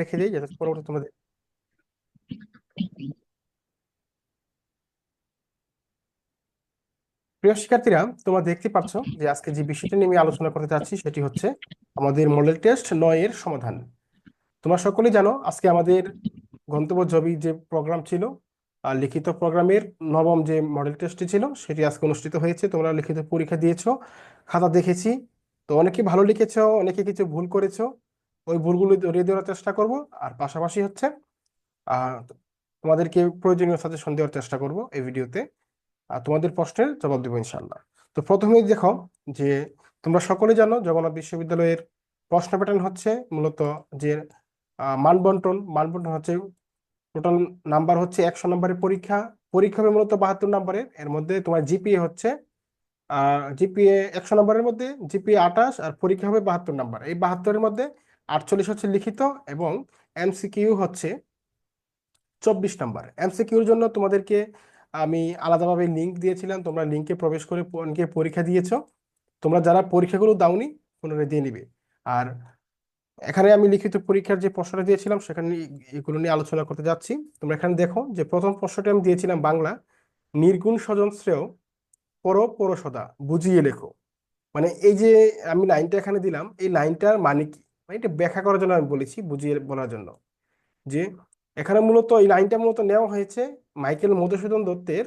রেখে দিই যাতে পরবর্তী তোমরা প্রিয় শিক্ষার্থীরা, তোমরা দেখতে পাচ্ছ যে আজকে যে বিষয়টা নিয়ে আমি আলোচনা করতে যাচ্ছি, সেটি হচ্ছে আমাদের মডেল টেস্ট নয় এর সমাধান। তোমরা সকলেই জানো, আজকে আমাদের গন্তব্য জবি যে প্রোগ্রাম ছিল, আর লিখিত প্রোগ্রামের নবম যে মডেল টেস্টটি ছিল, সেটি আজকে অনুষ্ঠিত হয়েছে। তোমরা লিখিত পরীক্ষা দিয়েছ, খাতা দেখেছি। তো অনেকে ভালো লিখেছ, অনেকে কিছু ভুল করেছ। ওই ভুলগুলো ধরিয়ে দেওয়ার চেষ্টা করব। আর পাশাপাশি হচ্ছে তোমাদেরকে প্রয়োজনীয় সাজেশন দেওয়ার চেষ্টা করব এই ভিডিওতে। আর তোমাদের প্রশ্নের জবাব দেবো ইনশাল্লাহ তো প্রথমেই দেখো যে তোমরা সকলে জানো জগন্নাথ বিশ্ববিদ্যালয়ের প্রশ্ন প্যাটার্ন হচ্ছে মূলত যে আহ, মান বন্টন মান বন্টন হচ্ছে টোটাল নাম্বার হচ্ছে একশো নম্বরের পরীক্ষা। পরীক্ষা হবে মূলত বাহাত্তর নম্বরের। এর মধ্যে তোমার জিপিএ হচ্ছে জিপিএ একশো নম্বরের মধ্যে জিপিএ আঠাশ আর পরীক্ষা হবে বাহাত্তর নম্বর। এই বাহাত্তরের মধ্যে আটচল্লিশ হচ্ছে লিখিত এবং এমসিকিউ হচ্ছে চব্বিশ নাম্বার। এমসিকিউর জন্য তোমাদেরকে আমি আলাদাভাবে লিঙ্ক দিয়েছিলাম, তোমরা লিঙ্কে প্রবেশ করে অনেকে পরীক্ষা দিয়েছ। তোমরা যারা পরীক্ষাগুলো দাওনি, পুনরায় দিয়ে নিবে। আর এখানে আমি লিখিত পরীক্ষার যে প্রশ্নটা দিয়েছিলাম, সেখানে এগুলো নিয়ে আলোচনা করতে যাচ্ছি। তোমরা এখানে দেখো যে প্রথম প্রশ্নটা আমি দিয়েছিলাম বাংলা, নির্গুণ স্বজন শ্রেয়, পর পরশদা বুঝিয়ে লেখো। মানে এই যে আমি লাইনটা এখানে দিলাম, এই লাইনটার মানে কি? মানে এটা ব্যাখ্যা করার জন্য আমি বলেছি, বুঝিয়ে বলার জন্য। যে এখানে মূলত এই লাইনটা মূলত নেওয়া হয়েছে মাইকেল মধুসূদন দত্তের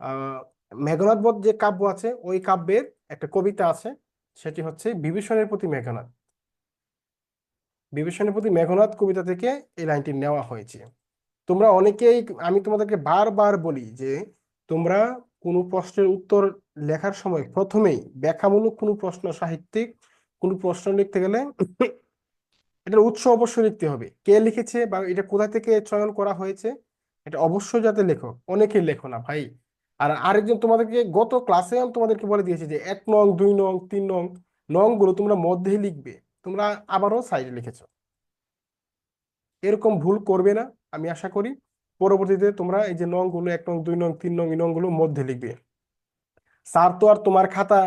আহ মেঘনাদ বধ যে কাব্য আছে, ওই কাব্যের একটা কবিতা আছে, সেটি হচ্ছে বিভীষণের প্রতি মেঘনাথ বিভীষণের প্রতি মেঘনাদ কবিতা থেকে এই লাইনটি নেওয়া হয়েছে। তোমরা অনেকেই, আমি তোমাদেরকে বারবার বলি যে তোমরা কোনো প্রশ্নের উত্তর লেখার সময় প্রথমেই ব্যাখ্যামূলক কোনো প্রশ্ন সাহিত্যিক কোনো প্রশ্ন লিখতে গেলে এটার উৎস অবশ্যই লিখতে হবে। কে লিখেছে বা এটা কোথা থেকে চয়ন করা হয়েছে, এটা অবশ্যই যাতে লেখো। অনেকে লেখো না ভাই। আর আরেকজন তোমাদেরকে গত ক্লাসে আমি তোমাদেরকে বলে দিয়েছি যে এক নং, দুই নং, তিন নং নংগুলো তোমরা মধ্যেই লিখবে। তোমরা আবারও সাইডে লিখেছো। এরকম ভুল করবে না, আমি আশা করি। পরবর্তীতে তোমরা এই যে নংগুলো এক নং, দুই নং, তিন নং, এই নংগুলো মধ্যে লিখবে। স্যার তো আর তোমার খাতা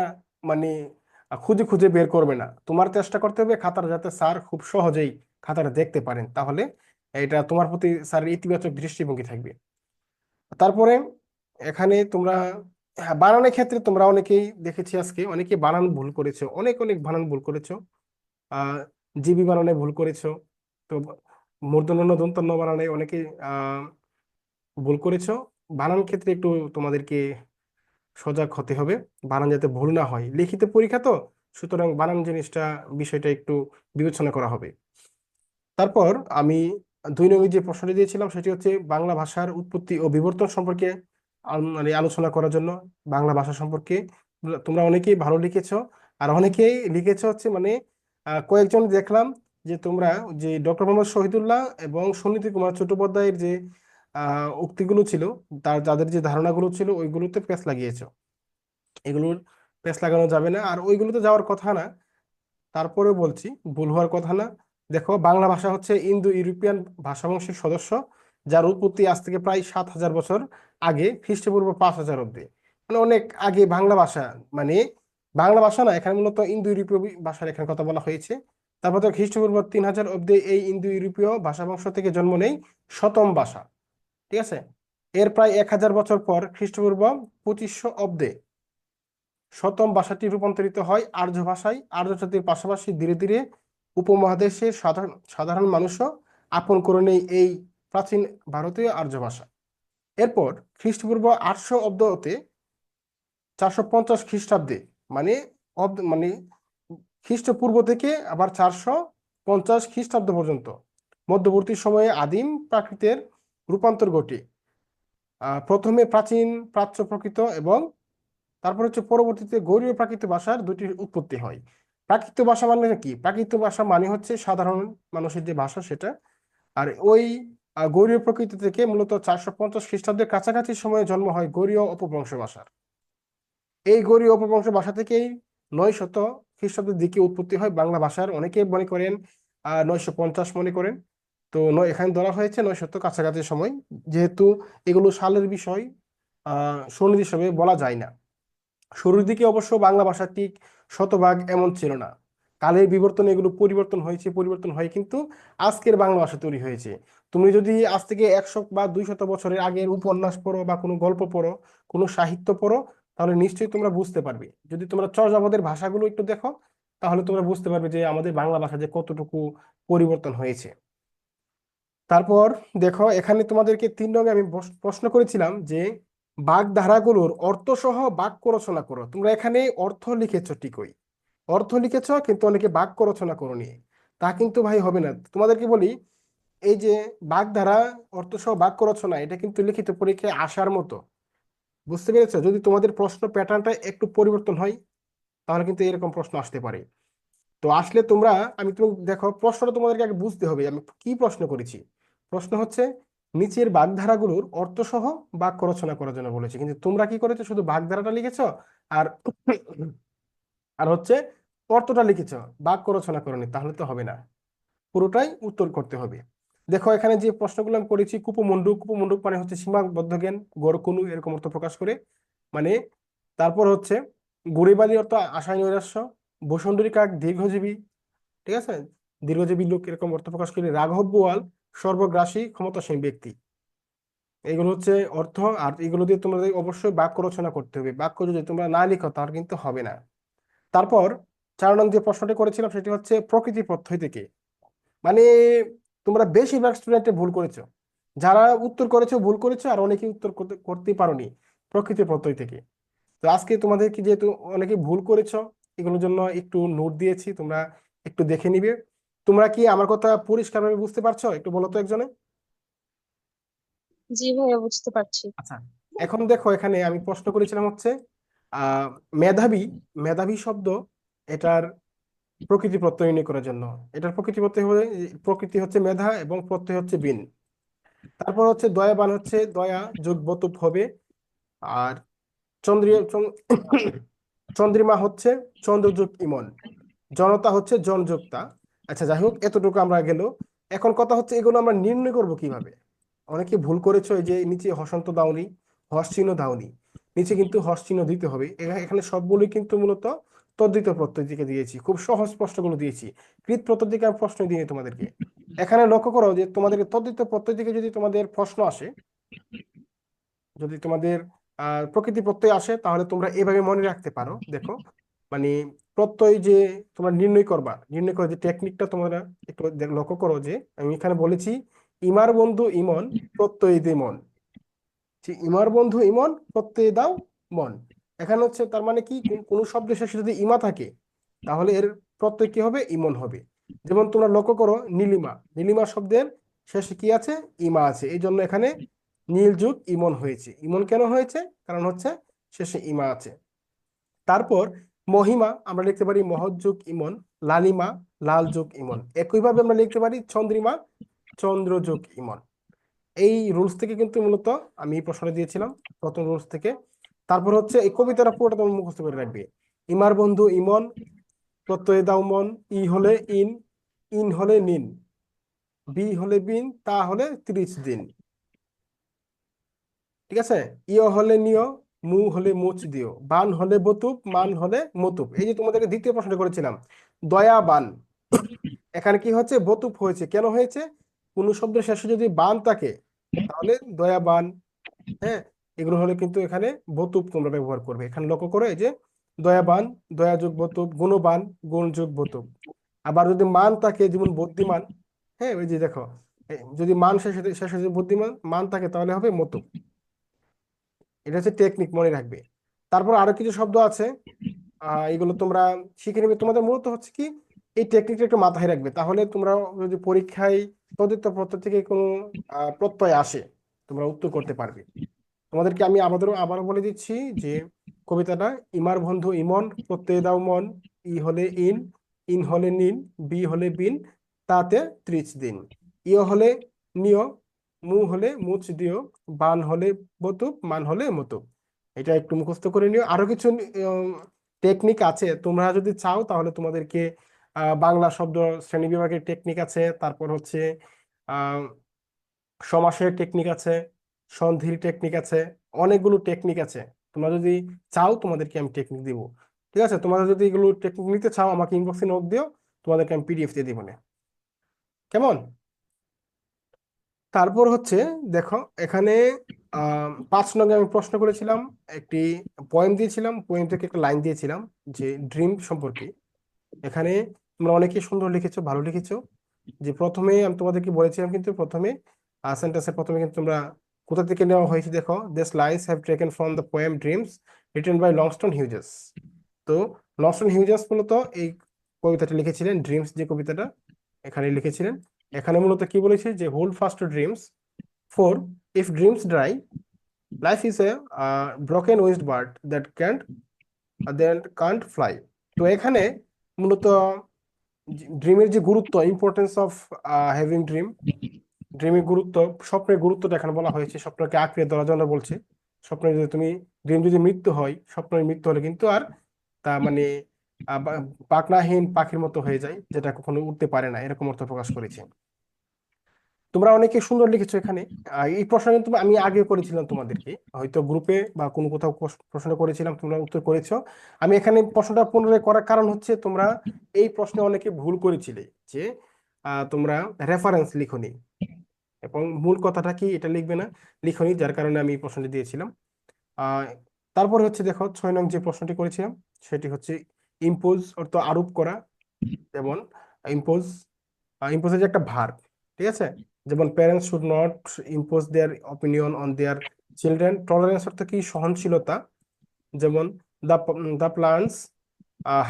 মানে খুঁজে খুঁজে বের করবে না। তোমার চেষ্টা করতে হবে খাতাটা যাতে স্যার খুব সহজেই খাতাটা দেখতে পারেন। তাহলে এটা তোমার প্রতি স্যারের ইতিবাচক দৃষ্টিভঙ্গি থাকবে। তারপরে এখানে তোমরা হ্যাঁ, বানানের ক্ষেত্রে তোমরা অনেকেই দেখেছি আজকে অনেকে বানান ভুল করেছ অনেক অনেক বানান ভুল করেছ। আহ জিবি বানানে ভুল করেছ তো মূর্ধন্য দন্তন্য বানানে অনেকে আহ ভুল করেছ। বানান ক্ষেত্রে একটু তোমাদেরকে সজাগ হতে হবে, বানান যাতে ভুল না হয়। লিখিত পরীক্ষা তো, সুতরাং বানান জিনিসটা, বিষয়টা একটু বিবেচনা করা হবে। তারপর আমি দুই নম্বর যে প্রশ্নটি দিয়েছিলাম, সেটি হচ্ছে বাংলা ভাষার উৎপত্তি ও বিবর্তন সম্পর্কে মানে আলোচনা করার জন্য বাংলা ভাষা সম্পর্কে তোমরা অনেকেই ভালো লিখেছো, আর অনেকেই লিখেছো হচ্ছে মানে কয়েকজন দেখলাম যে তোমরা যে ডক্টর মোহাম্মদ শহীদুল্লাহ এবং সুনীতি কুমার চট্টোপাধ্যায়ের যে উক্তিগুলো ছিল, তার যাদের যে ধারণাগুলো ছিল ওইগুলোতে পেঁচ লাগিয়েছ। এগুলোর পেঁচ লাগানো যাবে না। আর ওইগুলোতে যাওয়ার কথা না, তারপরেও বলছি, ভুল হওয়ার কথা না। দেখো, বাংলা ভাষা হচ্ছে ইন্দো ইউরোপিয়ান ভাষাবংশের সদস্য, যার উৎপত্তি আজ থেকে প্রায় সাত হাজার বছর আগে, খ্রিস্টপূর্ব পাঁচ হাজার অব্দি। মানে অনেক আগে বাংলা ভাষা মানে বাংলা ভাষা না, এখানে মূলত ইন্দো ইউরোপীয় ভাষার এখানে কথা বলা হয়েছে। তারপর তো খ্রিস্টপূর্ব তিন হাজার অব্দি এই ইন্দো ইউরোপীয় ভাষাবংশ থেকে জন্ম নেই, শতম ভাষা। ঠিক আছে? এর প্রায় এক হাজার বছর পর খ্রিস্টপূর্ব পঁচিশশো অব্দে শতম ভাষাটি রূপান্তরিত হয় আর্য ভাষায়। আর্য জাতির পাশাপাশি ধীরে ধীরে উপমহাদেশের সাধারণ সাধারণ মানুষও আপন করে নেই এই প্রাচীন ভারতীয় আর্য ভাষা। এরপর খ্রিস্টপূর্ব আটশো অব্দতে চারশো পঞ্চাশ খ্রিস্টাব্দে মানে অব্দ মানে খ্রিস্টপূর্ব থেকে আবার চারশো পঞ্চাশ খ্রিস্টাব্দ পর্যন্ত। মধ্যবর্তী সময়ে আদিম প্রাকৃতের রূপান্তর ঘটে। প্রথমে প্রাচীন, প্রাচ্য প্রকৃত এবং তারপর হচ্ছে পরবর্তীতে গৌড়ীয় প্রাকৃত ভাষার দুটি উৎপত্তি হয়। প্রাকৃত ভাষা মানে কি? প্রাকৃত ভাষা মানে হচ্ছে সাধারণ মানুষের যে ভাষা সেটা। আর ওই গৌড়ীয় প্রকৃতি থেকে মূলত চারশো পঞ্চাশ খ্রিস্টাব্দের কাছাকাছি সময়ে জন্ম হয় গৌড়ীয় অপভ্রংশ ভাষার। এই গৌড়ীয় অপভ্রংশ ভাষা থেকেই নয় শত খ্রিস্টাব্দের দিকে উৎপত্তি হয় বাংলা ভাষার। অনেকে মনে করেন নয়শো পঞ্চাশ মনে করেন। তো নয়, এখানে ধরা হয়েছে নয় শত কাছাকাছি সময়। যেহেতু এগুলো সালের বিষয় হিসেবে বলা যায় না। শুরুর দিকে অবশ্য বাংলা ভাষা ঠিক শতভাগ এমন ছিল না। কালের বিবর্তনে এগুলো পরিবর্তন হয়েছে, পরিবর্তন হয় কিন্তু আজকের বাংলা ভাষা তৈরি হয়েছে। তুমি যদি আজ থেকে একশো বা দুই শত বছরের আগের উপন্যাস পড়ো বা কোনো গল্প পড়ো, কোনো সাহিত্য পড়ো, তাহলে নিশ্চয়ই তোমরা বুঝতে পারবে। যদি তোমরা চর্যাপদের ভাষাগুলো একটু দেখো, তাহলে তোমরা বুঝতে পারবে যে আমাদের বাংলা ভাষা যে কতটুকু পরিবর্তন হয়েছে। তারপর দেখো, এখানে তোমাদেরকে তিন রঙে আমি প্রশ্ন করেছিলাম যে বাগধারাগুলোর অর্থ সহ বাক্য রচনা করো। তোমরা এখানে অর্থ লিখেছ ঠিকই। অর্থ লিখেছ কিন্তু অনেকে বাক্য রচনা করোনি। তা কিন্তু ভাই হবে না। তোমাদেরকে বলি, এই যে বাগধারা অর্থ সহ বাক্য রচনা, এটা কিন্তু লিখিত পরীক্ষায় আসার মতো। বুঝতে পেরেছ? যদি তোমাদের প্রশ্ন প্যাটার্নটা একটু পরিবর্তন হয়, তাহলে কিন্তু এরকম প্রশ্ন আসতে পারে। তো আসলে তোমরা, আমি তুমি দেখো, প্রশ্নটা তোমাদেরকে আগে বুঝতে হবে আমি কি প্রশ্ন করেছি। প্রশ্ন হচ্ছে, নিচের বাগধারাগুলোর অর্থ সহ বাক্য রচনা করার জন্য বলেছে। কিন্তু তোমরা কি করেছ? শুধু বাগধারাটা লিখেছ? আর আর হচ্ছে, অর্থটা লিখেছ? বাক্য রচনা করনি, তাহলে তো হবে না। পুরোটাই উত্তর করতে হবে। দেখো, এখানে যে প্রশ্নগুলো আমি করেছি, কুপমণ্ডুক কুপমণ্ডুক মানে হচ্ছে সীমাবদ্ধ জ্ঞান, গড়কুনু, এরকম অর্থ প্রকাশ করে। মানে তারপর হচ্ছে গরিবালি অর্থ আশায় নৈরাশ্য বসুন্ধরী কাক দীর্ঘজীবী, ঠিক আছে? দীর্ঘজীবী লোক এরকম অর্থ প্রকাশ করে, রাঘব বোয়াল সর্বগ্রাসী, ক্ষমতাসীন ব্যক্তি। এগুলো হচ্ছে অর্থ, আর এগুলো দিয়ে তোমাদের অবশ্যই বাক্য রচনা করতে হবে। বাক্য যদি তোমরা না লিখো, তাহলে কিন্তু হবে না। তারপর চার নং যে প্রশ্নটি করেছিলাম, সেটি হচ্ছে প্রকৃতি প্রত্যয় থেকে। মানে তোমরা বেশিরভাগ স্টুডেন্টে ভুল করেছ। যারা উত্তর করেছ ভুল করেছ, আর অনেকে উত্তর করতে পারোনি প্রকৃতি প্রত্যয় থেকে। তো আজকে তোমাদের কি যেহেতু অনেকে ভুল করেছ, এগুলোর জন্য একটু নোট দিয়েছি, তোমরা একটু দেখে নিবে। তোমরা কি আমার কথা পরিষ্কার পরিষ্কারভাবে বুঝতে পারছ? একটু বলো তো একজনে। জি ভাইয়া বুঝতে পারছি। আচ্ছা এখন দেখো এখানে আমি প্রশ্ন করেছিলাম হচ্ছে আহ মেধাবী মেধাবী শব্দ এটার প্রকৃতি প্রত্যয় নির্ণয় করার জন্য। এটার প্রকৃতি প্রত্যয় হলে প্রকৃতি হচ্ছে মেধা এবং প্রত্যয় হচ্ছে বিন। তারপর হচ্ছে দয়াবান হচ্ছে দয়া যোগ বতুপ হবে। আর চন্দ্রীয় চন- চন্দ্রিমা হচ্ছে চন্দ্রযোগ ইমন। জনতা হচ্ছে জনযোক্তা। আচ্ছা যাই হোক, এতটুকু আমরা গেল। এখন কথা হচ্ছে এগুলো আমরা নির্ণয় করব কীভাবে? অনেকে ভুল করেছ যে নিচে হসন্ত দাওনি, হস চিহ্ন দাওনি। নিচে কিন্তু হস চিহ্ন দিতে হবে। এখানে সবগুলোই কিন্তু মূলত তদ্ধিত প্রত্যয় দিকে দিয়েছি। খুব সহজ প্রশ্নগুলো দিয়েছি। কৃত প্রত্যয় দিকে আমি প্রশ্ন দিই তোমাদেরকে। এখানে লক্ষ্য করো যে তোমাদেরকে তদ্ধিত প্রত্যয় দিকে যদি তোমাদের প্রশ্ন আসে, যদি তোমাদের প্রকৃতি প্রত্যয় আসে, তাহলে তোমরা এভাবে মনে রাখতে পারো। দেখো মানে প্রত্যয় যে তোমরা নির্ণয় করবা, নির্ণয় করার যে টেকনিকটা তোমরা একটু লক্ষ্য করো যে আমি এখানে বলেছি, ইমার বন্ধু ইমন, প্রত্যয় দে মন। ইমার বন্ধু ইমন, প্রত্যয় দাও মন। এখানে হচ্ছে তার মানে কি? কোনো শব্দের শেষে যদি ইমা থাকে, তাহলে এর প্রত্যয় কি হবে? ইমন হবে। যেমন তোমরা লক্ষ্য করো, নীলিমা। নীলিমা শব্দের শেষে কি আছে? ইমা আছে। এই জন্য এখানে নীল যুগ ইমন হয়েছে। ইমন কেন হয়েছে? কারণ হচ্ছে শেষে ইমা আছে। তারপর মহিমা, আমরা লিখতে পারি মহৎ যুগ ইমন, লালিমা, লাল যুগ ইমন। একইভাবে আমরা লিখতে পারি চন্দ্রিমা, চন্দ্র যুগ ইমন। এই রুলস থেকে কিন্তু মূলত আমি এই দিয়েছিলাম, প্রথম রুলস থেকে। তারপর হচ্ছে এই কবিতাটা পুরোটা তোমার মুখস্থ করে রাখবে। ইমার বন্ধু ইমন, প্রত্যয় দাও মন, ই হলে ইন ইন হলে নিন, বি হলে বিন, তা হলে ত্রিশ দিন। ঠিক আছে? ইয় হলে নিয় মু হলে মুচ দিও, বান হলে বতুপ, মান হলে মতুপ। এই যে তোমাদেরকে দ্বিতীয় প্রশ্নটা করেছিলাম দয়াবান এখানে কি হচ্ছে বতুপ হয়েছে। কেন হয়েছে? কোন শব্দের শেষে যদি বান থাকে, তাহলে দয়াবান হ্যাঁ? এগুলো হলে কিন্তু এখানে বতুপ তোমরা ব্যবহার করবে। এখানে লক্ষ্য করো, এই যে দয়াবান দয়া যোগ বতুপ, গুণবান, গুণ যোগ বতুপ। আবার যদি মান থাকে, যেমন বুদ্ধিমান হ্যাঁ? ওই যে দেখো যদি মান শেষে শেষে যদি বুদ্ধিমান, মান থাকে, তাহলে হবে মতুপ। এটা হচ্ছে টেকনিক মনে রাখবে। তারপর আরও কিছু শব্দ আছে এগুলো তোমরা শিখে নেবে। তোমাদের মূলত হচ্ছে কি, এই টেকনিকটা একটু মাথায় রাখবে। তাহলে তোমরা যদি পরীক্ষায় তদিত প্রত্যয় থেকে কোনো প্রত্যয় আসে, তোমরা উত্তর করতে পারবে। তোমাদেরকে আমি আমাদেরও আবারও বলে দিচ্ছি যে কবিতাটা, ইমার বন্ধু ইমন, প্রত্যয় দাও মন, ই হলে ইন ইন হলে নিন, বি হলে বিন, তাতে ত্রিশ দিন। ইয় হলে নিয় মু হলে মুচ দিও, বান হলে বতুপ মান হলে মতুপ এটা একটু মুখস্থ করে নিও। আরও কিছু টেকনিক আছে। তোমরা যদি চাও তাহলে তোমাদেরকে বাংলা শব্দ শ্রেণি বিভাগের টেকনিক আছে। তারপর হচ্ছে সমাসের টেকনিক আছে, সন্ধির টেকনিক আছে, অনেকগুলো টেকনিক আছে। তোমরা যদি চাও তোমাদেরকে আমি টেকনিক দিব। ঠিক আছে? তোমরা যদি এগুলো টেকনিক নিতে চাও আমাকে ইনবক্সে নোট দিও, তোমাদেরকে আমি পিডিএফ দিয়ে দিব না। কেমন? তারপর হচ্ছে, দেখো, এখানে পাঁচ নঙ্গে আমি প্রশ্ন করেছিলাম, একটি পোয়েম দিয়েছিলাম পোয়েম থেকে একটা লাইন দিয়েছিলাম যে ড্রিম সম্পর্কে। এখানে তোমরা অনেকে সুন্দর লিখেছো, ভালো লিখেছো। যে প্রথমে আমি তোমাদেরকে বলেছিলাম কিন্তু প্রথমে সেন্টেন্সের প্রথমে কিন্তু তোমরা কোথা থেকে নেওয়া হয়েছে দেখো this lines have taken from the poem dreams written by Langston Hughes তো লংস্টন হিউজেস মূলত এই কবিতাটা লিখেছিলেন ড্রিমস যে কবিতাটা এখানে লিখেছিলেন। এখানে মূলত কি বলেছে যে hold fast dreams for if dreams dry life is a broken winged bird that can't that can't fly তো এখানে মূলত ড্রিমের যে গুরুত্ব ইম্পর্টেন্স অফ হ্যাভিং ড্রিম ড্রিমের গুরুত্ব, স্বপ্নের গুরুত্বটা এখানে বলা হয়েছে, স্বপ্নকে আঁকড়ে ধরার জন্য বলছে। স্বপ্নে যদি তুমি ড্রিম যদি মৃত্যু হয়, স্বপ্নের মৃত্যু হলে কিন্তু আর তা মানে পাখনাহীন পাখির মতো হয়ে যায়, যেটা কখনো উঠতে পারে না, এরকম অর্থ প্রকাশ করেছে। তোমরা অনেকে সুন্দর লিখেছো এখানে। এই প্রশ্ন কিন্তু আমি আগে করেছিলাম তোমাদেরকে। হয়তো গ্রুপে বা কোনো কোথাও প্রশ্ন করেছিলাম, তোমরা উত্তর করেছ। আমি এখানে প্রশ্নটা পুনরায় করার কারণ হচ্ছে, তোমরা এই প্রশ্নে অনেকে ভুল করেছিলে যে তোমরা রেফারেন্স লিখোনি। এবং মূল কথাটা কি, এটা লিখবে না, লিখোনি, যার কারণে আমি এই প্রশ্নটি দিয়েছিলাম। তারপরে হচ্ছে দেখো, ছয় নং যে প্রশ্নটি করেছিলাম, সেটি হচ্ছে ইম্পোজ অর্থ আরোপ করা যেমন ইম্পোজ ইম্পোজের যে একটা ভার্ব ঠিক আছে? যেমন parents should not impose their opinion on their children tolerance অর্থ কি? সহনশীলতা। যেমন the the plants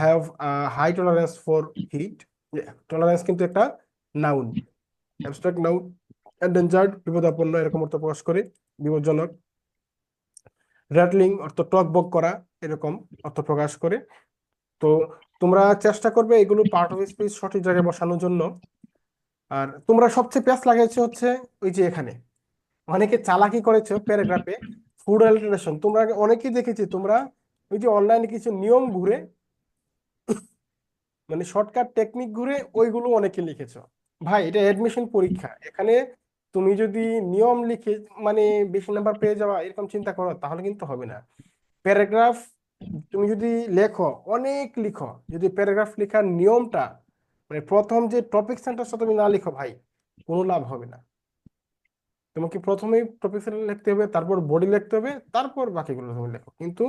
have high tolerance for heat tolerance কিন্তু একটা নাউন অ্যাবস্ট্রাক্ট নাউন এন্ডেঞ্জার্ড বিপদাপন্ন, এরকম অর্থ প্রকাশ করে, বিপজ্জনক। র্যাটলিং অর্থ টক বক করা, এরকম অর্থ প্রকাশ করে। তো তোমরা চেষ্টা করবে এগুলো পার্ট অফ স্পিচ সঠিক জায়গায় বসানোর জন্য। আর তোমরা সবচেয়ে প্যাচ লাগাইছো হচ্ছে ওই যে এখানে। অনেকে চালাকি করেছ প্যারাগ্রাফে ফুড অ্যালটারেশন তোমরা অনেকেই দেখেছি, তোমরা ওই যে অনলাইনে কিছু নিয়ম ঘুরে মানে শর্টকাট টেকনিক ঘুরে ওইগুলো অনেকে লিখেছো। ভাই, এটা অ্যাডমিশন পরীক্ষা। এখানে তুমি যদি নিয়ম লিখে মানে বেশি নাম্বার পেয়ে যাওয়া এরকম চিন্তা করো, তাহলে কিন্তু হবে না। প্যারাগ্রাফ তুমি যদি লেখো, অনেক লিখো, যদি প্যারাগ্রাফ লেখার নিয়মটা মানে প্রথম যে টপিক সেন্টেন্সটা তুমি না লিখো, ভাই, কোনো লাভ হবে না। তোমাকে প্রথমেই টপিক সেন্টেন্স লিখতে হবে, তারপর বডি লিখতে হবে, তারপর বাকিগুলো তুমি লেখো। কিন্তু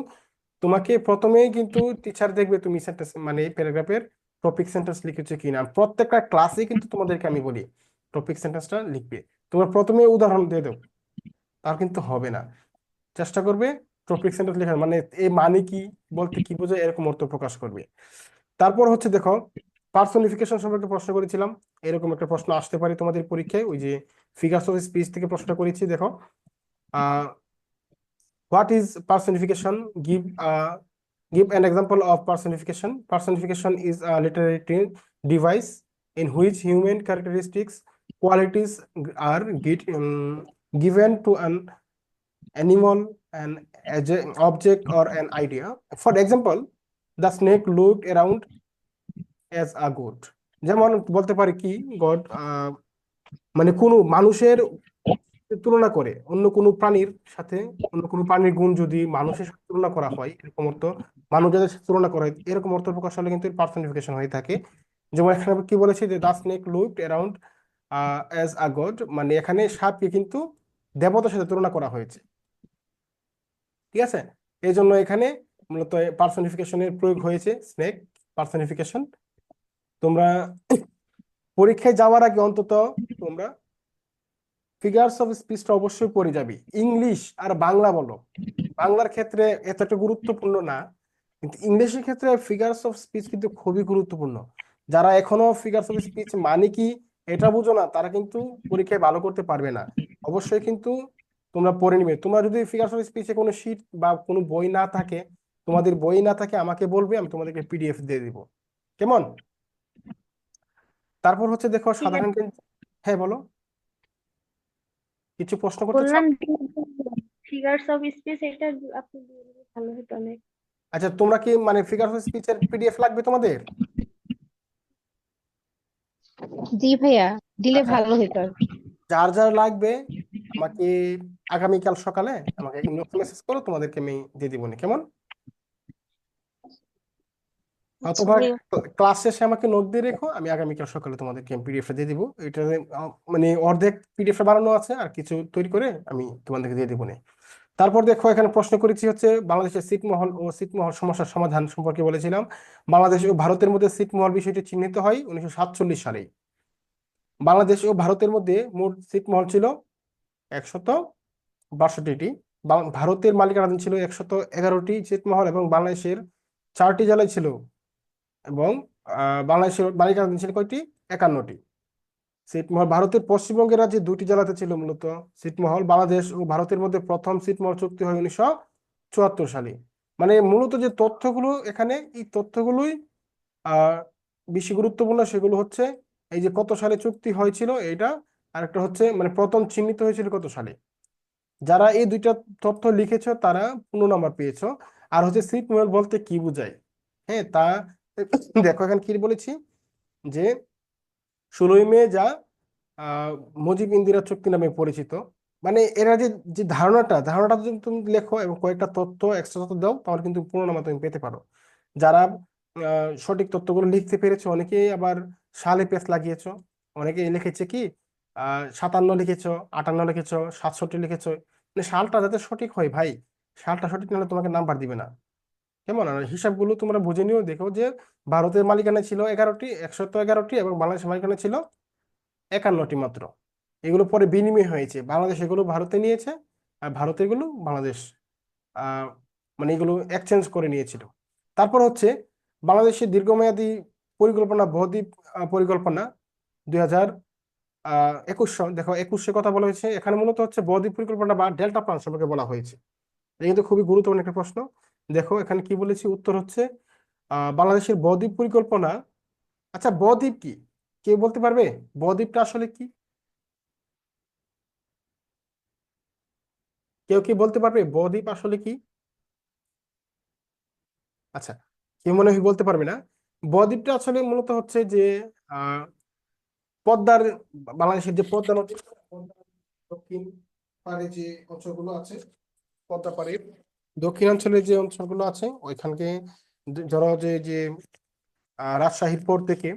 তোমাকে প্রথমেই কিন্তু টিচার দেখবে তুমি সেন্টেন্স মানে প্যারাগ্রাফের টপিক সেন্টেন্স লিখেছো কিনা। প্রত্যেকটা ক্লাসে কিন্তু তোমাদেরকে আমি বলি টপিক সেন্টেন্সটা লিখবে। তোমরা প্রথমে উদাহরণ দিয়ে দেবো তার কিন্তু হবে না। চেষ্টা করবে টপিক সেন্টেন্স লেখার মানে এই মানে কি বলতে কি বোঝায় এরকম অর্থ প্রকাশ করবে। তারপর হচ্ছে দেখো পার্সোনিফিকেশন সম্পর্কে প্রশ্ন করেছিলাম এরকম একটা প্রশ্ন আসতে পারে তোমাদের পরীক্ষায় ওই যে ফিগার্স অফ স্পিচ থেকে প্রশ্নটা করেছি দেখো। What is personification give give an example of personification. Personification is a literary in which human characteristics qualities g- are get, um, given to an an object or an idea. For example, the snake looked around as a goat. যেমন বলতে পারি কি god মানে কোনো মানুষের তুলনা করে অন্য কোনো প্রাণীর সাথে, অন্য কোনো প্রাণীর গুণ যদি মানুষের সাথে তুলনা করা হয়, এরকম অর্থ মানুষ যাদের সাথে তুলনা করা হয়, এরকম অর্থ প্রকাশ হলে কিন্তু পার্সনিফিকেশন হয়ে থাকে। যেমন এখানে কি বলেছে যে the snake looked around as a god মানে এখানে সাপকে কিন্তু দেবতার সাথে তুলনা করা হয়েছে। ঠিক আছে? এই জন্য এখানে মূলত পার্সনিফিকেশনের প্রয়োগ হয়েছে স্নেক পার্সনিফিকেশন তোমরা পরীক্ষায় যাওয়ার আগে অন্তত তোমরা ফিগার্স অফ স্পিচটা অবশ্যই পড়ে যাবি। ইংলিশ আর বাংলা বলো। বাংলার ক্ষেত্রে এতটা গুরুত্বপূর্ণ না, কিন্তু ইংলিশের ক্ষেত্রে ফিগার্স অফ স্পিচ কিন্তু খুবই গুরুত্বপূর্ণ। যারা এখনও ফিগার্স অফ স্পিচ মানে কি, এটা বুঝো না, তারা কিন্তু পরীক্ষায় ভালো করতে পারবে না। অবশ্যই কিন্তু তোমরা পড়ে নিবে। তোমরা যদি ফিগার্স অফ স্পিচে কোনো শিট বা কোনো বই না থাকে তোমাদের বই না থাকে আমাকে বলবে আমি তোমাদেরকে পিডিএফ দিয়ে দিব। কেমন? তারপর হচ্ছে দেখো সাধারণ হ্যাঁ বলো। কিছু প্রশ্ন করতে চাও? বললাম ফিগার্স অফ স্পিচ এটা আপনি দিয়ে দিলে ভালো হতো অনেক। আচ্ছা তোমরা কি মানে ফিগার অফ স্পিচের পিডিএফ লাগবে তোমাদের? জি ভাইয়া দিলে। ভালো হতো। যার যার লাগবে আমাকে আগামীকাল সকালে আমাকে ইনবক্সে মেসেজ করো তোমাদেরকে আমি দিয়ে দিব কেমন? আচ্ছা ভাইয়া। ক্লাস শেষে আমাকে নোট দিয়ে রেখো আমি আগামীকাল সকালে তোমাদেরকে পিডিএফটা দিয়ে দিব। এটা মানে অর্ধেক পিডিএফটা বানানো আছে আর কিছু তৈরি করে আমি তোমাদেরকে দিয়ে দেবো নে। তারপর দেখো এখানে প্রশ্ন করেছি হচ্ছে বাংলাদেশের ছিটমহল ও ছিটমহল সমস্যার সমাধান সম্পর্কে বলেছিলাম। বাংলাদেশ ও ভারতের মধ্যে ছিটমহল বিষয়টি চিহ্নিত হয় উনিশশো সাতচল্লিশ সালে। বাংলাদেশ ও ভারতের মধ্যে মোট ছিটমহল ছিল একশত বাষট্টিটি। ভারতের মালিকানাধীন ছিল একশত এগারোটি ছিটমহল এবং বাংলাদেশের চারটি জেলায় ছিল এবং বাংলাদেশের মালিকানাধীন ছিল কয়টি? একান্নটি। ছিটমহল ভারতের পশ্চিমবঙ্গের রাজ্যে দুটি জেলাতে ছিল মূলত। ছিটমহল বাংলাদেশ ও ভারতের মধ্যে প্রথম ছিটমহল চুক্তি হয় উনিশশো চুয়াত্তর সালে। মানে মূলত যে তথ্যগুলো এখানে, এই তথ্যগুলোই বেশি গুরুত্বপূর্ণ সেগুলো হচ্ছে, এই যে কত সালে চুক্তি হয়েছিল এটা আর একটা হচ্ছে মানে প্রথম চিহ্নিত হয়েছিল কত সালে? যারা এই দুইটা তথ্য লিখেছ, তারা পূর্ণ নাম্বার পেয়েছ। আর হচ্ছে ছিটমহল বলতে কি বোঝায়? হ্যাঁ তা দেখো, এখন কি বলেছি? যে ষোলোই মে যা মুজিব ইন্দিরা চুক্তি নামে পরিচিত। মানে এরা যে যে ধারণাটা ধারণাটা যদি তুমি লেখো এবং কয়েকটা তথ্য এক্সট্রা তথ্য দাও, তাহলে কিন্তু পূর্ণ নামা তুমি পেতে পারো। যারা সঠিক তথ্যগুলো লিখতে পেরেছ, অনেকেই আবার সালে পেস লাগিয়েছো। অনেকেই লিখেছে কি সাতান্ন লিখেছো, আটান্ন লিখেছো, সাতষট্টি লিখেছো। মানে সালটা যাতে সঠিক হয় ভাই, সালটা সঠিক নাহলে তোমাকে নাম্বার দিবে না। কেমন? হিসাবগুলো তোমরা বুঝে নিও, দেখো যে ভারতের মালিকানা ছিল এগারোটি, একশত এগারোটি এবং বাংলাদেশের মালিকানা ছিল একান্নটি মাত্র। এগুলো পরে বিনিময় হয়েছে। বাংলাদেশ এগুলো ভারতে নিয়েছে আর ভারত এগুলো বাংলাদেশ মানে এগুলো এক্সচেঞ্জ করে নিয়েছিল। তারপর হচ্ছে বাংলাদেশের দীর্ঘমেয়াদী পরিকল্পনা, বহুদ্বীপ পরিকল্পনা দুই হাজার আহ দেখো একুশশো কথা বলা হয়েছে। এখানে মূলত হচ্ছে বহুদ্বীপ পরিকল্পনা বা ডেল্টা প্ল্যান সম্পর্কে বলা হয়েছে। এটা কিন্তু খুবই গুরুত্বপূর্ণ একটা প্রশ্ন। দেখো, এখানে কি বলেছি? উত্তর হচ্ছে বাংলাদেশের বদ্বীপ পরিকল্পনা আচ্ছা বদ্বীপ কি? কেউ বলতে পারবে? বদ্বীপটা আসলে কি? কেউ কি বলতে পারবে? বদ্বীপ আসলে কি? আচ্ছা কেউ মনে হয় বলতে পারবে না। বদ্বীপটা আসলে মূলত হচ্ছে যে পদ্মার, বাংলাদেশের যে পদ্মা নদী, দক্ষিণ পাড়ে যে অঞ্চলগুলো আছে, পদ্মা পাড়ের দক্ষিণাঞ্চলে যে অঞ্চলগুলো আছে, ওইখানকে ধরো যে যে রাজশাহীর পর থেকে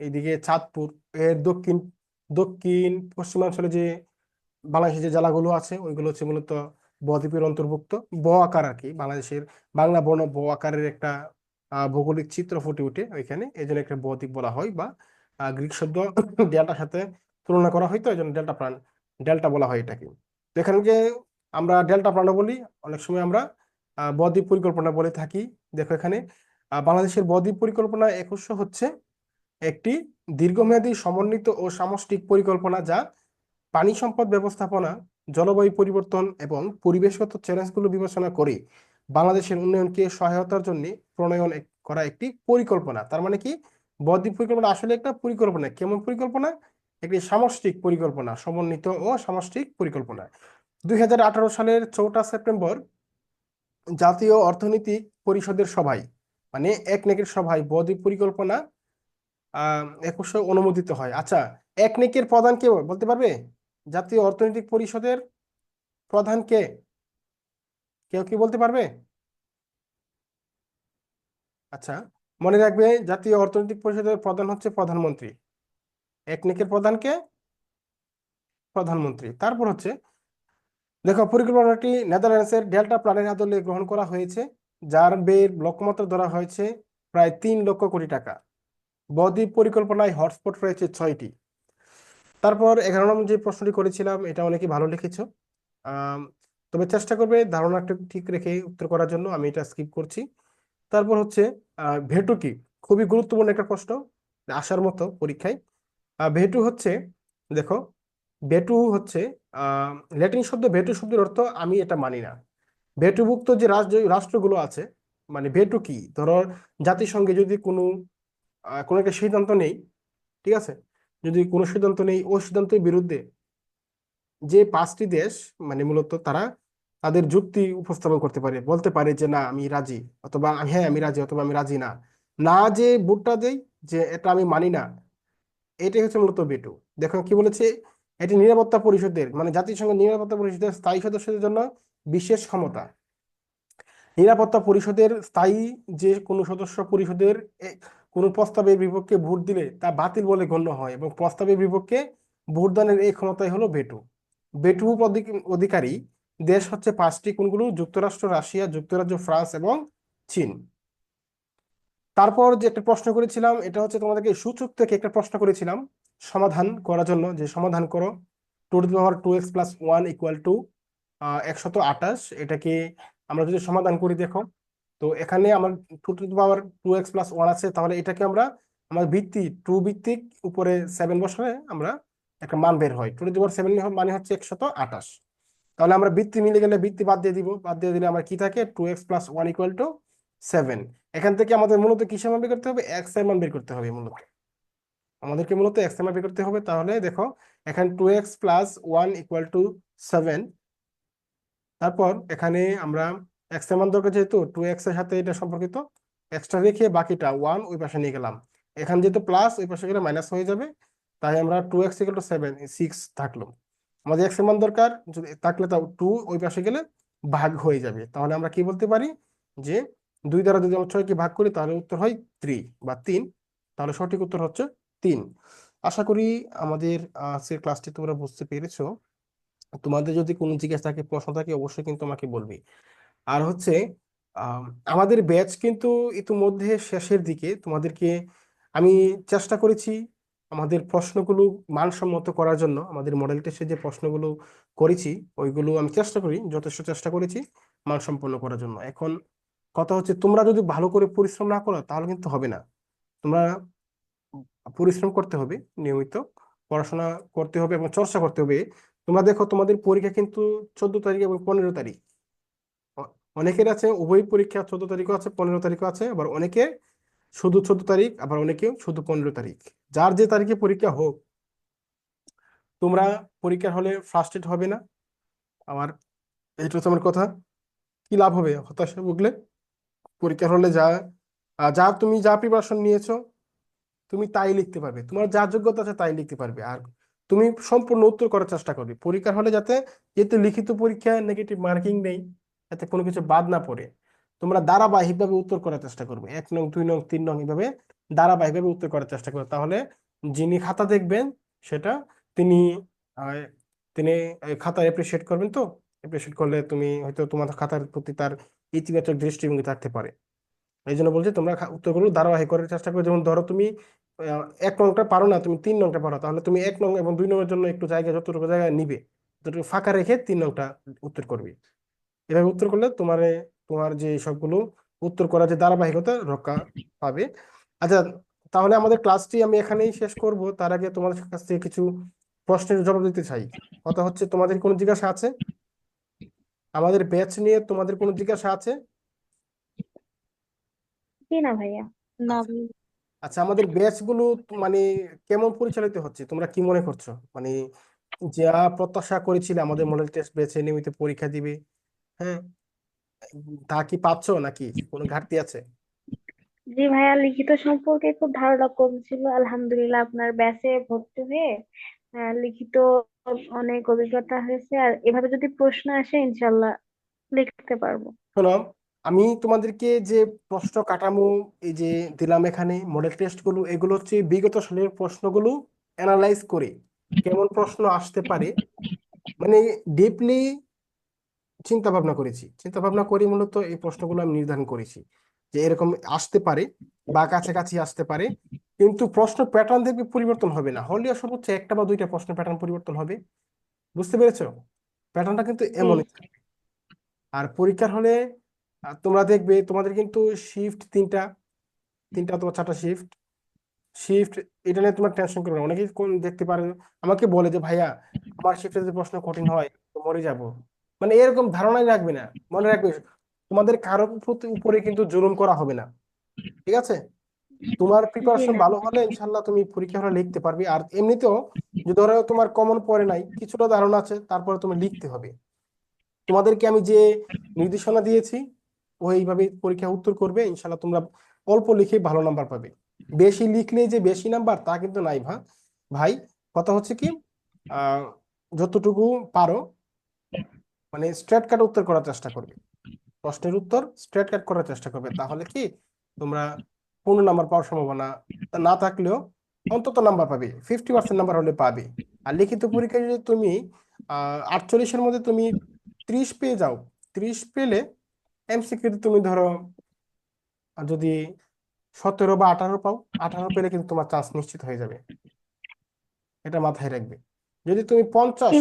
এইদিকে চাঁদপুর, এর দক্ষিণ দক্ষিণ পশ্চিমাঞ্চলে যে বাংলাদেশের যে জেলাগুলো আছে, ওইগুলো হচ্ছে মূলত বদ্বীপের অন্তর্ভুক্ত। ব আকার আর কি, বাংলাদেশের বাংলা বর্ণ ব আকারের একটা ভৌগোলিক চিত্র ফুটে ওঠে ওইখানে। এই জন্য একটা বদ্বীপ বলা হয় বা গ্রিক শব্দ ডেল্টার সাথে তুলনা করা হয় তো এই জন্য ডেল্টা প্রাণ ডেল্টা বলা হয় এটাকে। তো আমরা ডেল্টা প্রাণও বলি, অনেক সময় আমরা বদ্বীপ পরিকল্পনা বলে থাকি। দেখো এখানে বাংলাদেশের বদ্বীপ পরিকল্পনা একুশশো হচ্ছে একটি দীর্ঘমেয়াদী সমন্বিত ও সামষ্টিক পরিকল্পনা যা পানি সম্পদ ব্যবস্থাপনা, জলবায়ু পরিবর্তন এবং পরিবেশগত চ্যালেঞ্জগুলো বিবেচনা করে বাংলাদেশের উন্নয়নকে সহায়তার জন্য প্রণয়ন করা একটি পরিকল্পনা। তার মানে কি? বদ্বীপ পরিকল্পনা আসলে একটা পরিকল্পনা। কেমন পরিকল্পনা? একটি সামষ্টিক পরিকল্পনা, সমন্বিত ও সামষ্টিক পরিকল্পনা। দু হাজার আঠারো সালের চৌঠা সেপ্টেম্বর জাতীয় অর্থনৈতিক পরিষদের সভায় মানে একনেকের সভায় বদ্বীপ পরিকল্পনা, আহ অনুমোদিত হয়। আচ্ছা একনেকের প্রধান কে বলতে পারবে? জাতীয় অর্থনৈতিক পরিষদের প্রধান কে? কেউ কি বলতে পারবে? আচ্ছা মনে রাখবে, জাতীয় অর্থনৈতিক পরিষদের প্রধান হচ্ছে প্রধানমন্ত্রী। একনেকের প্রধানকে প্রধানমন্ত্রী। তারপর হচ্ছে, দেখো, পরিকল্পনাটি নেদারল্যান্ডসের ডেল্টা প্ল্যানের আদলে গ্রহণ করা হয়েছে, যার ব্যয়ের লক্ষ্যমাত্রা ধরা হয়েছে প্রায় তিন লক্ষ কোটি টাকা। বদ্বীপ পরিকল্পনায় হটস্পট রয়েছে ছয়টি। তারপর এগারো নম্বর যে প্রশ্নটি করেছিলাম, এটা অনেকে ভালো লিখেছ। তবে চেষ্টা করবে ধারণাটা ঠিক রেখে উত্তর করার জন্য, আমি এটা স্কিপ করছি। তারপর হচ্ছে ভেটু কি? খুবই গুরুত্বপূর্ণ একটা প্রশ্ন আসার মতো পরীক্ষায়। ভেটু হচ্ছে, দেখো, ভেটু হচ্ছে ল্যাটিন শব্দ ভেটু শব্দের অর্থ আমি এটা মানি না। ভেটুভুক্ত যে রাষ্ট্রগুলো আছে মানে ভেটু কি? ধরো, জাতিসংঘে যদি কোনো কোনো একটা সিদ্ধান্ত নেই, ঠিক আছে? যদি কোনো সিদ্ধান্ত নেই, ওই সিদ্ধান্তের বিরুদ্ধে যে পাঁচটি দেশ মানে মূলত তারা তাদের যুক্তি উপস্থাপন করতে পারে, বলতে পারে যে, না, আমি রাজি। অথবা হ্যাঁ আমি রাজি, অথবা, আমি রাজি না। না যে ভোটটা দেই, যে এটা আমি মানি না, এটাই হচ্ছে মূলত বেটু। দেখো কি বলেছে? এটি নিরাপত্তা পরিষদের মানে জাতিসংঘ নিরাপত্তা পরিষদের স্থায়ী সদস্যদের জন্য বিশেষ ক্ষমতা। নিরাপত্তা পরিষদের স্থায়ী যে কোনো সদস্য পরিষদের কোনো প্রস্তাবের বিপক্ষে ভোট দিলে তা বাতিল বলে গণ্য হয় এবং প্রস্তাবের বিপক্ষে ভোটদানের এই ক্ষমতাই হলো বেটু অধিক- অধিকারী দেশ হচ্ছে পাঁচটি কোনগুলো যুক্তরাষ্ট্র, রাশিয়া, যুক্তরাজ্য, ফ্রান্স এবং চীন। তারপর যে একটা প্রশ্ন করেছিলাম, এটা হচ্ছে তোমাদেরকে সূচক থেকে একটা প্রশ্ন করেছিলাম, সমাধান করার জন্য, যে সমাধান করো। Two to power two x plus one equal to একশত আঠাশ, এটাকে আমরা যদি সমাধান করি, দেখো। তো এখানে আমার two to power two x plus one আছে, তাহলে এটাকে আমরা, আমার ভিত্তি, টু ভিত্তিক উপরে সেভেন বসালে আমরা একটা মান বের হয়। টু টু পাওয়ার সেভেন মানে হচ্ছে একশত আঠাশ। তাহলে আমরা বৃত্তি মিলে গেলে বৃত্তি বাদ দিয়ে দিব। বাদ দিয়ে দিলে আমার কি থাকে? Two x plus one equal to seven এখান থেকে আমাদের মূলত কিসের মান বের করতে হবে? এক্সের মান বের করতে হবে মূলত। আমাদেরকে মূলত এক্সের মান বের করতে হবে। তাহলে দেখো, এখানে two x plus one equal to seven তারপর এখানে আমরা এক্সের মান দরকার যেহেতু টু এক্সের সাথে এটা সম্পর্কিত। এক্সট্রা রেখে বাকিটা ওয়ান ওই পাশে নিয়ে গেলাম। এখানে যেহেতু প্লাস ওই পাশে গেলে মাইনাস হয়ে যাবে। তাই আমরা two x equal to seven six থাকল। আমাদের এক্সের মান দরকার, যদি থাকলে তাও টু ওই পাশে গেলে ভাগ হয়ে যাবে। তাহলে আমরা কি বলতে পারি? যে দুই দ্বারা যদি আমরা ছয়কে ভাগ করি, তাহলে উত্তর হয় থ্রি বা তিন। তাহলে সঠিক উত্তর হচ্ছে তিন। আশা করি আমাদের আজকের ক্লাসটি তোমরা বুঝতে পেরেছ। তোমাদের যদি কোনো জিজ্ঞাসা থাকে, প্রশ্ন থাকে, অবশ্যই কিন্তু আমাকে বলবি। আর হচ্ছে আমাদের ব্যাচ কিন্তু ইতিমধ্যে শেষের দিকে। তোমাদেরকে আমি চেষ্টা করেছি আমাদের প্রশ্নগুলো মানসম্মত করার জন্য আমাদের মডেল টেস্টে যে প্রশ্নগুলো করেছি, ওইগুলো আমি চেষ্টা করি, যথেষ্ট চেষ্টা করেছি মানসম্পন্ন করার জন্য। এখন কথা হচ্ছে, তোমরা যদি ভালো করে পরিশ্রম না করো, তাহলে কিন্তু হবে না। তোমরা পরিশ্রম করতে হবে, নিয়মিত পড়াশোনা করতে হবে এবং চর্চা করতে হবে। তোমরা দেখো, তোমাদের পরীক্ষা কিন্তু চোদ্দ তারিখ এবং পনেরো তারিখ। অনেকের আছে, উভয় পরীক্ষা চোদ্দ তারিখও আছে, পনেরো তারিখও আছে, আবার অনেকে শুধু চোদ্দ তারিখ, আবার অনেকে শুধু পনেরো তারিখ। যার যে তারিখে পরীক্ষা হোক, তোমরা পরীক্ষার হলে ফ্রাস্ট্রেট হবে না। আমার এইটা হচ্ছে আমার কথা, কি লাভ হবে? হতাশা ভুগলে? পরীক্ষার হলে যা যা তুমি যা প্রিপারেশন নিয়েছো, তুমি তাই লিখতে পারবে। তোমার যা যোগ্যতা আছে তাই লিখতে পারবে। আর তুমি সম্পূর্ণ উত্তর করার চেষ্টা করবে। পরীক্ষার হলে যাতে, যেহেতু লিখিত পরীক্ষায় নেগেটিভ মার্কিং নেই, যাতে কোনো কিছু বাদ না পড়ে। তোমরা ধারাবাহিকভাবে উত্তর করার চেষ্টা করবে। এক নং, দুই নং, তিন নং এইভাবে ধারাবাহিকভাবে উত্তর করার চেষ্টা করবে। তাহলে যিনি খাতা দেখবেন, সেটা তিনি তিনি খাতা এপ্রিসিয়েট করবেন তো? এপ্রিসিয়েট করলে তুমি হয়তো তোমার খাতার প্রতি তার ইতিবাচক দৃষ্টিভঙ্গি থাকতে পারে। এই জন্য বলছি, তোমরা উত্তরগুলো ধারাবাহিক করার চেষ্টা করো যেমন ধরো তুমি এক নংটা পারো না, তুমি তিন নংটা পারো, তাহলে তুমি এক নং এবং দুই নংয়ের জন্য একটু জায়গা, যতটুকু জায়গা নিবে, ততটুকু ফাঁকা রেখে তিন নংটা উত্তর করবে। এভাবে উত্তর করলে তোমার তোমার যে সবগুলো উত্তর করার যে ধারাবাহিকতা রক্ষা পাবে। আচ্ছা তাহলে আমাদের ক্লাসটি আমি এখানেই শেষ করব। তার আগে তোমাদের কাছ থেকে কিছু প্রশ্নের জবাব দিতে চাই। কথা হচ্ছে তোমাদের কোনো জিজ্ঞাসা আছে? আমাদের ব্যাচ নিয়ে তোমাদের কোনো জিজ্ঞাসা আছে? না ভাইয়া। না আচ্ছা। আমাদের ব্যাচগুলো মানে কেমন পরিচালিত হচ্ছে? তোমরা কি মনে করছ? মানে যা প্রত্যাশা করেছিলে আমাদের মডেল টেস্ট ব্যাচে নিয়মিত পরীক্ষা দিবে হ্যাঁ? তা কি পাচ্ছো নাকি? কোনো ঘাটতি আছে? জি ভাইয়া লিখিত সম্পর্কে খুব ধারণা কম ছিল। আলহামদুলিল্লাহ আপনার ব্যাচে ভর্তি হয়ে লিখিত অনেক অভিজ্ঞতা হয়েছে। আর এভাবে যদি প্রশ্ন আসে ইনশাল্লাহ লিখতে পারব। শোনো আমি তোমাদেরকে যে প্রশ্ন কাঠামো এই যে দিলাম এখানে মডেল টেস্টগুলো এগুলো হচ্ছে বিগত সালের প্রশ্নগুলো অ্যানালাইজ করে কেমন প্রশ্ন আসতে পারে। মানে ডিপলি চিন্তা ভাবনা করেছি। চিন্তা ভাবনা করে মূলত এই প্রশ্নগুলো আমি নির্ধারণ করেছি যে এরকম আসতে পারে বা কাছাকাছি আসতে পারে কিন্তু প্রশ্ন প্যাটার্ন দেখবে পরিবর্তন হবে না। হলেও সর্বোচ্চ একটা বা দুইটা প্রশ্ন প্যাটার্ন পরিবর্তন হবে। বুঝতে পেরেছ? প্যাটার্নটা কিন্তু এমনই আর পরীক্ষার হলে তোমরা দেখবে তোমাদের কিন্তু শিফট তিনটা তিনটা অথবা চারটা শিফট শিফট এটা নিয়ে তোমার টেনশন করবে অনেকেই কোন দেখতে পারে আমাকে বলে যে ভাইয়া আমার শিফটে যদি প্রশ্ন কঠিন হয় তো মরে যাব। মানে এরকম ধারণাই রাখবে না, মনে রাখবে তোমাদের কারও উপরে কিন্তু জুলুম করা হবে না, ঠিক আছে? তোমার প্রিপারেশন ভালো হলে ইনশাল্লাহ তুমি পরীক্ষা হলে লিখতে পারবে, আর এমনিতেও যদি ধরো তোমার কমন পড়ে নাই, কিছুটা ধারণা আছে, তারপরে তুমি লিখতে হবে। তোমাদেরকে আমি যে নির্দেশনা দিয়েছি, ওইভাবে পরীক্ষা উত্তর করবে ইনশাল্লাহ তোমরা অল্প লিখে ভালো নাম্বার পাবে। বেশি লিখলে যে বেশি নাম্বার তা কিন্তু নাই ভা ভাই, কথা হচ্ছে কি যতটুকু পারো মানে স্ট্রেট কাট উত্তর করার চেষ্টা করবে। প্রশ্নের উত্তর স্ট্রেট কাট করার চেষ্টা করবে। তাহলে কি? তোমরা পূর্ণ নাম্বার পাওয়ার সম্ভাবনা না থাকলেও অন্তত নাম্বার পাবে। ফিফটি পার্সেন্ট নাম্বার হলে পাবে। আর লিখিত পরীক্ষায় যদি তুমি আটচল্লিশের মধ্যে তুমি ত্রিশ পেয়ে যাও, ত্রিশ পেলে এমসিকিউতে তুমি ধরো, যদি সতেরো বা আঠারো পাও, আঠারো পেলে কিন্তু তোমার চান্স নিশ্চিত হয়ে যাবে। এটা মাথায় রাখবে। যদি তুমি পঞ্চাশ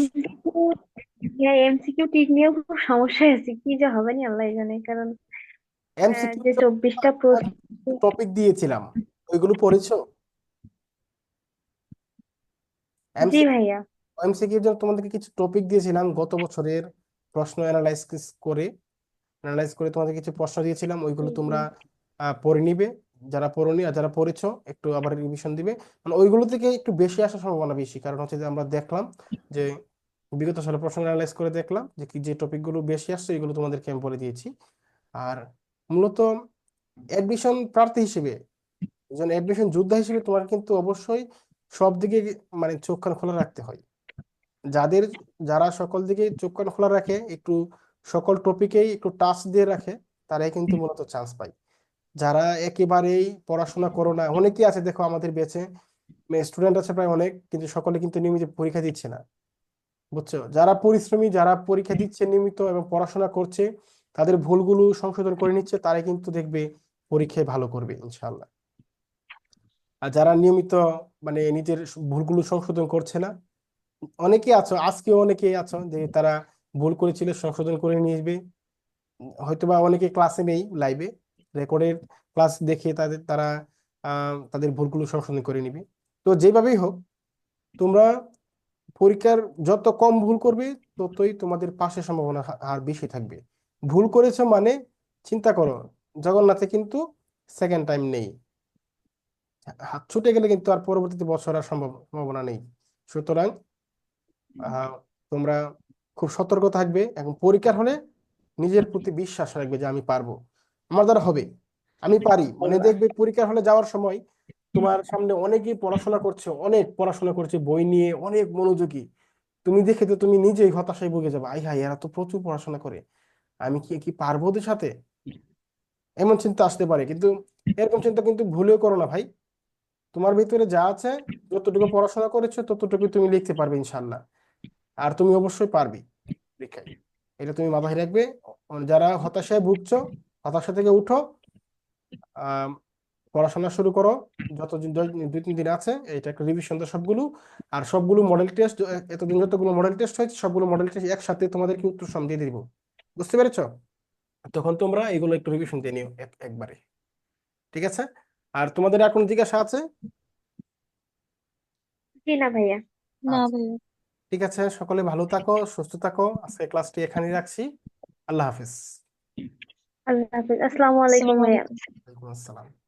হ্যাঁ এমসিকিউ টিক নিয়েও খুব সমস্যা আছে কি যে হবে না আল্লাহ জানে কারণ এমসিকিউ যে চব্বিশটা টপিক দিয়েছিলাম। ওইগুলো পড়েছো? জি এমসিকিউ ভাইয়া। এমসিকিউর জন্য তোমাদেরকে কিছু টপিক দিয়েছিলাম গত বছরের প্রশ্ন অ্যানালাইজ করে। অ্যানালাইজ করে তোমাদের কিছু প্রশ্ন দিয়েছিলাম ওইগুলো। তোমরা পড়ে নিবে। যারা পড়োনি আর যারা পড়েছো একটু আবার রিভিশন দিবে। মানে ওইগুলো থেকে একটু বেশি আসার সম্ভাবনা বেশি কারণ হচ্ছে যে আমরা দেখলাম যে বিগত সালে প্রশ্ন অ্যানালাইজ করে দেখলাম যে কি যে টপিকগুলো বেশি আসছে এগুলো তোমাদেরকে আমি বলে দিয়েছি। আর মূলত অ্যাডমিশন প্রার্থী হিসেবে একজন অ্যাডমিশন যোদ্ধা হিসেবে তোমার কিন্তু অবশ্যই সব দিকে মানে চোখ কান খোলা রাখতে হয়। যাদের যারা সকল দিকে চোখ কান খোলা রাখে একটু সকল টপিকেই একটু টাচ দিয়ে রাখে তারাই কিন্তু মূলত চান্স পায়। যারা একেবারেই পড়াশোনা করো না অনেকেই আছে দেখো আমাদের বেঁচে স্টুডেন্ট আছে প্রায় অনেক কিন্তু সকলে কিন্তু নিয়মিত পরীক্ষা দিচ্ছে না। বুঝছ? যারা পরিশ্রমী, যারা পরীক্ষা দিচ্ছে নিয়মিত এবং পড়াশোনা করছে, তাদের ভুলগুলো সংশোধন করে নিচ্ছে, তারাই কিন্তু দেখবে পরীক্ষায় ভালো করবে, ইনশাআল্লাহ। আর যারা নিয়মিত মানে নিজের ভুলগুলো সংশোধন করছে না অনেকে আছো আজকে অনেকে আছো যে তারা ভুল করেছিল, সংশোধন করে নিয়ে হয়তোবা অনেকে ক্লাসে নেই লাইভে, রেকর্ডের ক্লাস দেখে তাদের, তারা তাদের ভুলগুলো সংশোধন করে নিবে। তো যেভাবেই হোক, তোমরা পরীক্ষার যত কম ভুল করবে ততই তোমাদের পাশের সম্ভাবনা আর বেশি থাকবে। ভুল করেছ মানে চিন্তা করো জগন্নাথে কিন্তু সেকেন্ড টাইম নেই। হাত ছুটে গেলে কিন্তু আর পরবর্তীতে বছর আর সম্ভাবনা নেই। সুতরাং তোমরা খুব সতর্ক থাকবে এবং পরীক্ষার হলে নিজের প্রতি বিশ্বাস রাখবে যে আমি পারব। আমার দ্বারা হবে। আমি পারি। মানে দেখবে পরীক্ষার হলে যাওয়ার সময় তোমার সামনে অনেকেই পড়াশোনা করছে, অনেক পড়াশোনা করছে, বই নিয়ে অনেক মনোযোগী। তুমি দেখে তো তুমি নিজেই হতাশায় ভুগে যাবে। আই হাই এরা তো প্রচুর পড়াশোনা করে। আমি কি কি পারব ওদের সাথে? এমন চিন্তা আসতে পারে, কিন্তু এরকম চিন্তা কিন্তু ভুলেও করো না ভাই। তোমার ভিতরে যা আছে, যতটুকু পড়াশোনা করেছ ততটুকু তুমি লিখতে পারবে ইনশাল্লাহ আর তুমি অবশ্যই পারবে পরীক্ষায় এটা তুমি মাথায় রাখবে। যারা হতাশায় ভুগছো, হতাশা থেকে উঠো। পড়াশোনা শুরু করো যত দুই দুই তিন দিন আছে এটা একটা রিভিশন দাও সবগুলো। আর সবগুলো মডেল টেস্ট এতদিন যতগুলো মডেল টেস্ট হয়েছে সবগুলো মডেল টেস্ট একসাথে তোমাদেরকে উত্তর সম দিয়ে দিব। বুঝতে পেরেছ? তখন তোমরা এগুলো একটু রিভিশন দিয়ে নিও একবারে। ঠিক আছে? আর তোমাদের আর কোনো জিজ্ঞাসা আছে? জি না ভাইয়া। না আচ্ছা। ভাইয়া। ঠিক আছে সকলে ভালো থাকো সুস্থ থাকো। আজকে ক্লাসটি এখানেই রাখছি। আল্লাহ হাফিজ। আল্লাহ হাফিজ। আসসালামু আলাইকুম ভাইয়া। আলাইকুম। ওয়ালাইকুম আসসালাম।